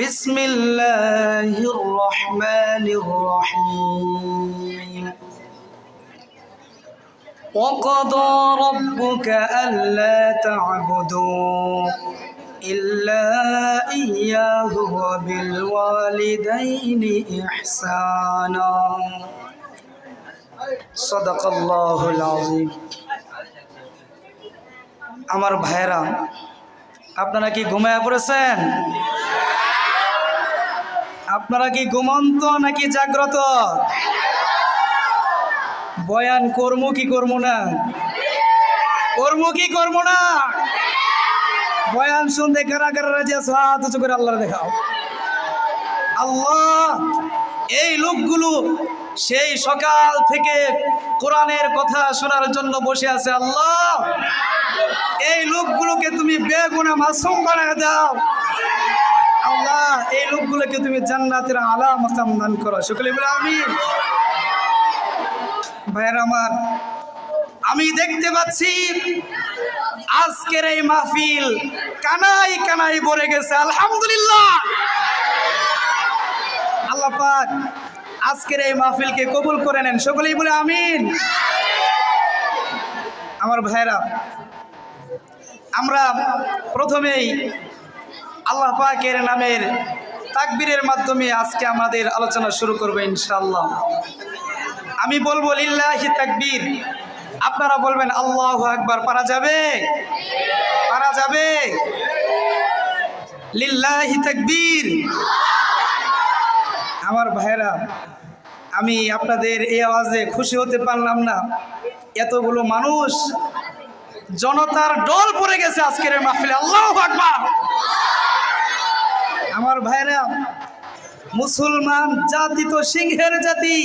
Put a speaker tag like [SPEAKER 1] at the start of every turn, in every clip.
[SPEAKER 1] بسم الله الرحمن الرحيم وقضى ربك ألا تعبدوا إلا إياه وبالوالدين إحسانا صدق الله العظيم আমার ভাইরা আপনারা কি ঘুমায় পড়েছেন আপনারা কি ঘুমন্ত নাকি জাগ্রত? বয়ান কর্ম কি কর্ম না? কর্ম কি কর্ম না? বয়ান শুনতে কারা কারা রাজি হাত করে আল্লাহ দেখাও। আল্লাহ, এই লোকগুলো সেই সকাল থেকে কোরআনের কথা শোনার জন্য বসে আছে। আল্লাহ, এই লোকগুলোকে তুমি বেগুনা মাসুম বানায় দাও। আল্লাহ, এই লোকগুলোকে তুমি জান্নাতের আলা মাকাম দান করো। সকলে বলে আমি ভাইয়ের আমার, আমি দেখতে পাচ্ছি আজকের এই মাহফিল কানাই কানাই ভরে গেছে, আলহামদুলিল্লাহ। আল্লাহ পাক আজকের এই মাহফিলকে কবুল করে নেন। সকলেই বলে, আমিন। আমার ভাইরা আমরা প্রথমেই আল্লাহ পাকের নামের তাকবীরের মাধ্যমে আজকে আমাদের আলোচনা শুরু করব ইনশাআল্লাহ। আমি বলব লিল্লাহি তাকবীর। আপনারা বলবেন, আল্লাহ আকবার। পারা যাবে? পারা যাবে? লিল্লাহি তাকবীর। আমার ভাইরা আমি আপনাদের এই আওয়াজে খুশি হতে পারলাম না। এতগুলো মানুষ জনতার ডল পড়ে গেছে আজকের মাহফিলে। আল্লাহ আকবার! আমার ভাইরা, মুসলমান জাতি তো সিংহের জাতি।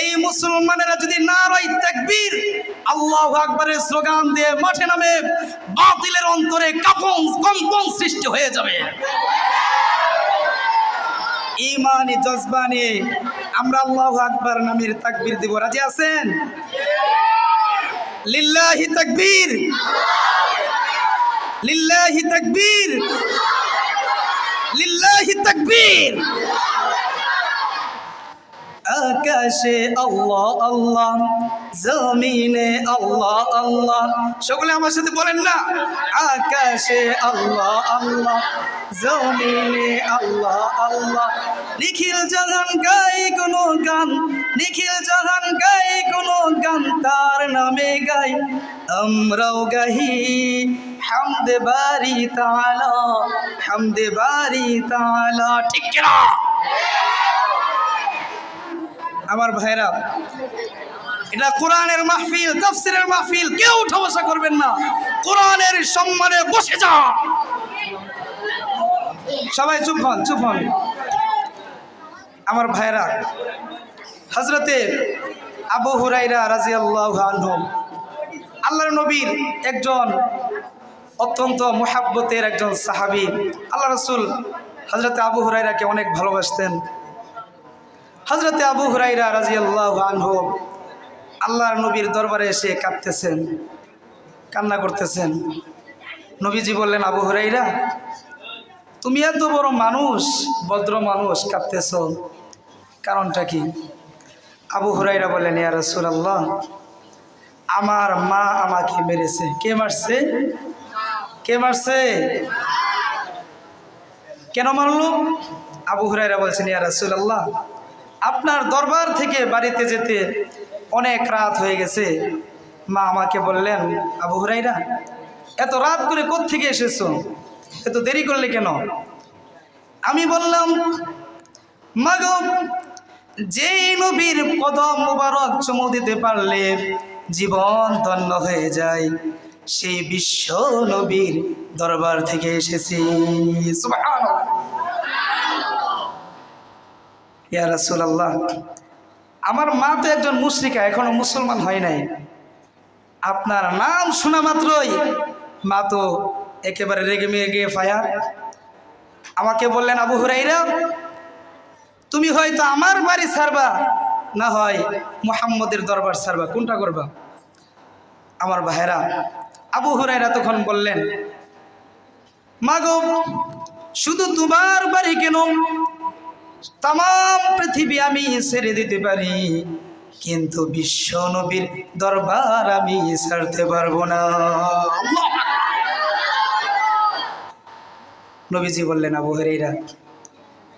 [SPEAKER 1] এই মুসলমানেরা যদি না নারাই তাকবীর, আল্লাহ আকবরের স্লোগান দিয়ে মাঠে নামে, বাতিলের অন্তরে কাপন কম্পন সৃষ্টি হয়ে যাবে। ইমানি জজবা নিয়ে আমরা আল্লাহ আকবার নামের তাকবীর দিব। রাজি আছেন? লিল্লাহি তাকবীর। লিল্লাহি তাকবীর। লিল্লাহি তাকবীর আকাশে আল্লাহ আল্লাহ। জমিনে আল্লাহ আল্লাহ। সকলে আমার সাথে বলেন না? আকাশে আল্লাহ আল্লাহ। জমিনে আল্লাহ আল্লাহ। নিখিল জাহান গাই কোনো গান, নিখিল জাহান গাই কোনো গান তার নামে গাই। আমরাও গাহি, হামদে বারি তালা হামদে বারি তালা ঠিক কিনা? আমার ভাইরা এটা কোরআনের মাহফিল, তাফসিরের মাহফিল, কেউ উঠা করবেন না। কোরআনের সম্মানে বসে যা সবাই চুপ হন চুপ হন। আমার ভাইরা হজরতে আবু হুরাইরা রাজি আল্লাহ আল্লাহর নবীর একজন অত্যন্ত মোহাব্বতের একজন সাহাবি। আল্লাহ রসুল হজরতে আবু হুরাইরাকে অনেক ভালোবাসতেন। হজরতে আবু হুরাইরা রাজি আল্লাহ আনহু আল্লাহর নবীর দরবারে এসে কাঁদতেছেন, কান্না করতেছেন। নবীজি বললেন, আবু হুরাইরা তুমি এত বড় মানুষ, ভদ্র মানুষ কাঁদতেছ। কারণটা কি? আবু হুরাইরা বললেন, ইয়া রাসূলুল্লাহ, আমার মা আমাকে মেরেছে। কে মারছে? কে মারছে? কেন মারলো? আবু হুরাইরা বলছেন, ইয়া রাসূলুল্লাহ আপনার দরবার থেকে বাড়িতে যেতে অনেক রাত হয়ে গেছে। মা আমাকে বললেন, আবু হুরাইরা, এত রাত করে থেকে এসেছ? এত দেরি করলে কেন? আমি বললাম, মাগো, যেই নবীর কদম মুবারক চুমু দিতে পারলে জীবন ধন্য হয়ে যায়। সেই বিশ্ব নবীর দরবার থেকে এসেছি। সুবহানাল্লাহ। ইয়া রাসূলুল্লাহ, আমার মা তো একজন মুশরিকা, এখনও মুসলমান হয় নাই। আপনার নাম শোনা মাত্রই মা তো একেবারে রেগে মেগে ফায়ার আমাকে বললেন, আবু হুরাইরা তুমি হয়তো আমার বাড়ি ছাড়বা, না হয় মুহাম্মদের দরবার ছাড়বা। কোনটা করবা? আমার ভাইরা আবু হুরাইরা তখন বললেন, মাগো, শুধু তোমার বাড়ি কেন? তাম পৃথিবী আমি ছেড়ে দিতে পারি, কিন্তু বিশ্ব নবীর দরবার আমি ছাড়তে পারব না। নবীজি বললেন, আবু হরেরা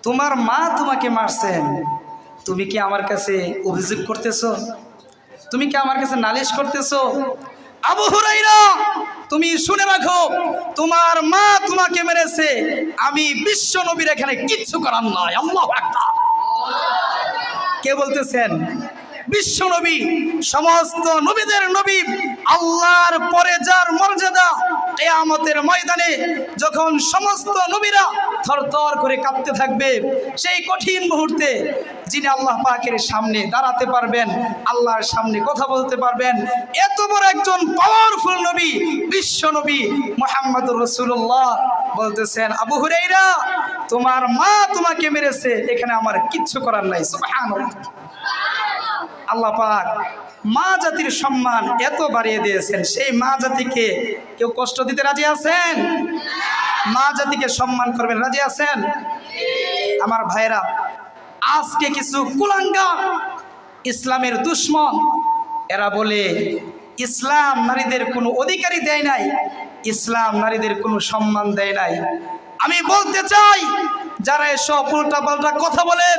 [SPEAKER 1] তোমার মা তোমাকে মারছেন, তুমি কি আমার কাছে অভিযোগ করতেছো? তুমি কি আমার কাছে নালিশ করতেছ? আবু হুরাইরা তুমি শুনে রাখো, তোমার মা তোমাকে মেরেছে। আমি বিশ্ব নবীর এখানে কিচ্ছু করার নয় আল্লাহ কে বলতেছেন? বিশ্ব নবী, সমস্ত নবীদের নবী আল্লাহর পরে যার মর্যাদা কেয়ামতের ময়দানে যখন সমস্ত নবীরা থরথর করে কাঁপতে থাকবে, সেই কঠিন মুহূর্তে যিনি আল্লাহ পাকের সামনে দাঁড়াতে পারবেন, আল্লাহর সামনে কথা বলতে পারবেন, এত বড় একজন পাওয়ারফুল নবী, বিশ্ব নবী মোহাম্মদুর রসুল্লাহ বলতেছেন, আবু হুরাইরা তোমার মা তোমাকে মেরেছে, এখানে আমার কিচ্ছু করার নাই। সুবহানাল্লাহ। আল্লাহ পাক মা জাতির সম্মান এত বাড়িয়ে দিয়েছেন। সেই মা জাতিকে কেউ কষ্ট দিতে রাজি আছেন? মা জাতিকে সম্মান করবেন, রাজি আছেন? আমার ভাইরা আজকে কিছু কুলাঙ্গার, ইসলামের দুশ্মন, এরা বলে, ইসলাম নারীদের কোনো অধিকারই দেয় নাই, ইসলাম নারীদের কোনো সম্মান দেয় নাই। আমি বলতে চাই, যারা এসব উল্টা পাল্টা কথা বলে,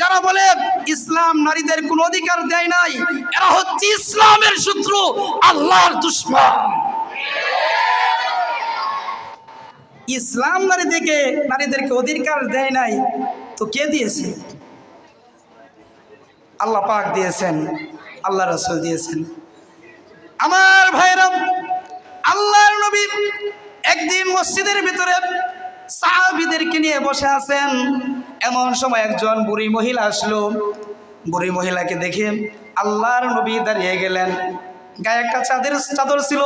[SPEAKER 1] যারা বলে ইসলাম নারীদের কোনো অধিকার দেয় নাই, এরা হচ্ছে ইসলামের শত্রু, আল্লাহর দুশ্মন। ইসলাম নারীদেরকে নারীদেরকে অধিকার দেয় নাই, তো কে দিয়েছে? আল্লাহ পাক দিয়েছেন, আল্লাহ রসুল দিয়েছেন। আমার ভাইরা আল্লাহর নবী একদিন মসজিদের ভিতরে সাহাবিদেরকে নিয়ে বসে আছেন। এমন সময় একজন বুড়ি মহিলা আসলো। বুড়ি মহিলাকে দেখে আল্লাহর নবী দাঁড়িয়ে গেলেন। গায়ে একটা চাঁদের, চাদর ছিল।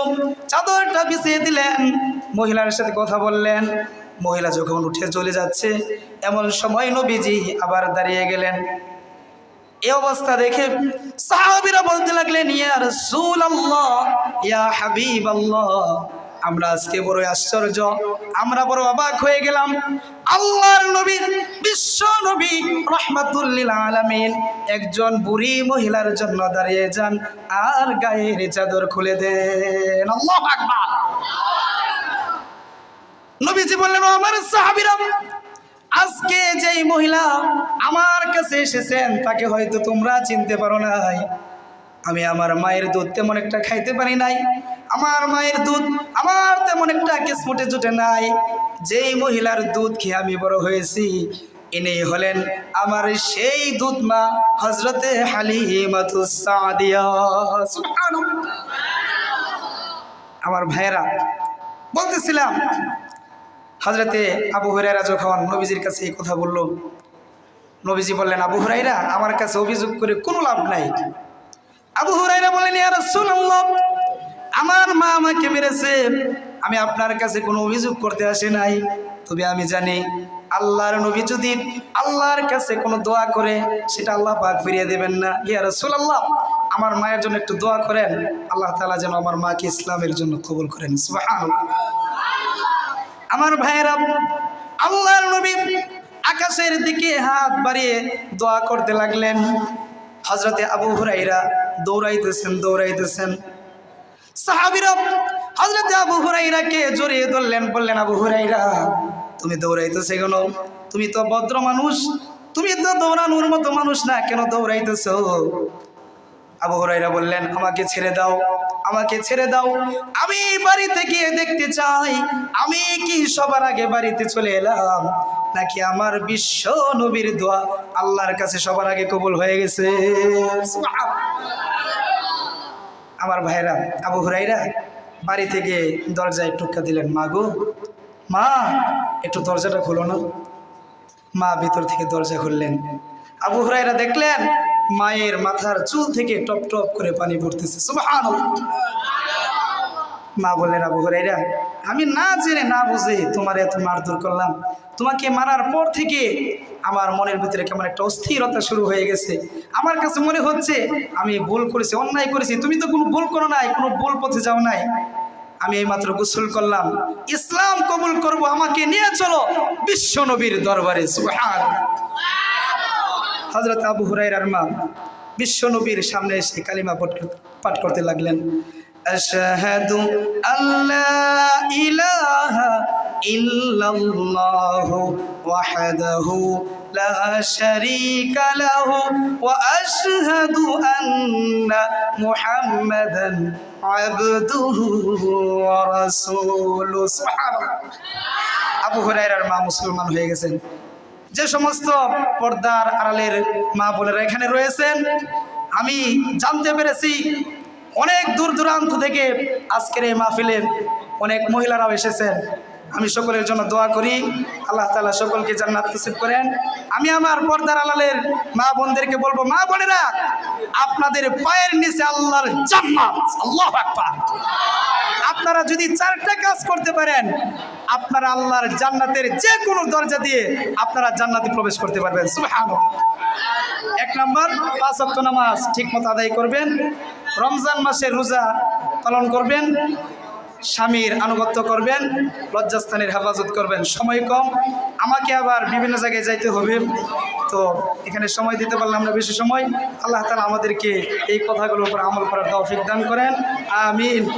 [SPEAKER 1] চাদরটা বিছিয়ে দিলেন। মহিলার সাথে কথা বললেন। মহিলা যখন উঠে চলে যাচ্ছে, এমন সময় নবীজি আবার দাঁড়িয়ে গেলেন। এ অবস্থা দেখে সাহাবীরা বলতে লাগলেন, ইয়া রাসূলুল্লাহ, ইয়া হাবিবাল্লাহ। আমরা আজকে বড় আশ্চর্য। আমরা বড় অবাক হয়ে গেলাম। আল্লাহর নবী, বিশ্ব নবী রহমাতুল্লিল আলামিন একজন বুড়ি মহিলার জন্য দাঁড়িয়ে যান আর গায়ের চাদর খুলে দেন। আল্লাহু আকবার। নবীজি বললেন আমার সাহাবীরা, আজকে যেই মহিলা আমার কাছে এসেছেন, তাকে হয়তো তোমরা চিনতে পারো নাই। আমি আমার মায়ের দুধ তেমন একটা খাইতে পারি নাই। আমার মায়ের দুধ আমার তেমন একটা কিসমুটে জুটে নাই। যেই মহিলার দুধ খেয়ে আমি বড় হয়েছি, ইনি হলেন আমার সেই দুধ মা হজরতে। আমার ভাইয়েরা, বলতেছিলাম হজরতে আবু হুরাইরা যখন নবীজির কাছে এই কথা বলল, নবীজি বললেন, আবু হুরাইরা আমার কাছে অভিযোগ করে কোনো লাভ নাই। আবু হুরাইরা বললেন ইয়া রাসূলুল্লাহ, আমার মা আমাকে মেরেছে। আমি আপনার কাছে কোনো অভিযোগ করতে আসি নাই। তবে আমি জানি আল্লাহর নবী যদি আল্লাহর কাছে কোনো দোয়া করে, সেটা আল্লাহ পাক ফিরিয়ে দেবেন না। ইয়া রাসূলুল্লাহ, আমার মায়ের জন্য একটু দোয়া করেন। আল্লাহ তাআলা যেন আমার মাকে ইসলামের জন্য কবুল করেন। আমার ভাইয়েরা, আল্লাহর নবী আকাশের দিকে হাত বাড়িয়ে দোয়া করতে লাগলেন। হজরতে আবু হুরাইরা দৌড়াইতেছেন দৌড়াইতেছেন। সাহাবিরা হজরতে আবু হুরাইরাকে জড়িয়ে ধরলেন, বললেন, আবু হুরাইরা তুমি দৌড়াইতেছে কেন? তুমি তো ভদ্র মানুষ, তুমি তো দৌড়ানোর মতো মানুষ না, কেন দৌড়াইতেছো? আবু হুরাইরা বললেন, আমাকে ছেড়ে দাও, আমাকে ছেড়ে দাও। আমি বাড়িতে গিয়ে দেখতে চাই, আমি কি সবার আগে বাড়িতে চলে এলাম, নাকি আমার বিশ্ব নবীর দোয়া আল্লাহর কাছে সবার আগে কবুল হয়ে গেছে? আমার ভাইরা আবু হুরাইরা, বাড়ি থেকে দরজায় টুক্কা দিলেন, মা গো, মা, একটু দরজাটা খুলো না। মা ভিতর থেকে দরজা খুললেন। আবু হুরাইরা দেখলেন, মায়ের মাথার চুল থেকে টপ টপ করে পানি পড়তেছে। মা বললেন, আবু হুরাইরা, আমি না জেনে না বুঝে তোমার এত মারধর করলাম। তোমাকে মারার পর থেকে আমার মনের ভিতরে কেমন একটা অস্থিরতা শুরু হয়ে গেছে। আমার কাছে মনে হচ্ছে, আমি ভুল করেছি, অন্যায় করেছি। তুমি তো কোনো ভুল করো নাই, কোনো ভুল পথে যাও নাই। আমি এইমাত্র গোসল করলাম। ইসলাম কবুল করব, আমাকে নিয়ে চলো বিশ্ব নবীর দরবারে হজরত আবু হুরাইরার মা বিশ্ব নবীর সামনে এসে কালিমা পাঠ করতে লাগলেন। আল্লাহ ইলাহা ইল্লাল্লাহু ওয়াহদাহু লা শারীকা লাহু ওয়া আশহাদু আন্না মুহাম্মাদান আবদুহু ওয়া রাসূলুহু। সুবহানাল্লাহ। আবু হুরাইরার মা মুসলমান হয়ে গেছেন। যে সমস্ত পর্দার আড়ালের মা বোনেরা এখানে রয়েছেন, আমি জানতে পেরেছি অনেক দূর দূরান্ত থেকে আজকের এই মাহফিলে অনেক মহিলারাও এসেছেন। আমি সকলের জন্য দোয়া করি। আল্লাহ তালা সকলকে জান্নাত নসিব করেন। আমি আমার পর্দার আলালের মা বোনদেরকে বলব, মা বোনেরা, আপনাদের পায়ের নিচে আল্লাহর জান্নাত। আল্লাহ আপনারা যদি চারটা কাজ করতে পারেন, আপনারা আল্লাহর জান্নাতের যে কোনো দরজা দিয়ে আপনারা জান্নাতে প্রবেশ করতে পারবেন। সুবহানাল্লাহ। এক নম্বর, পাঁচ অক্ট নামাজ ঠিক মতো আদায় করবেন। রমজান মাসে রোজা পালন করবেন। স্বামীর আনুগত্য করবেন, লজ্জাস্থানের হেফাজত করবেন। সময় কম, আমাকে আবার বিভিন্ন জায়গায় যাইতে হবে। তো এখানে সময় দিতে পারলাম না বেশি সময়। আল্লাহ তালা আমাদেরকে এই কথাগুলোর উপর আমল করার তৌফিক দান করেন। আমিন।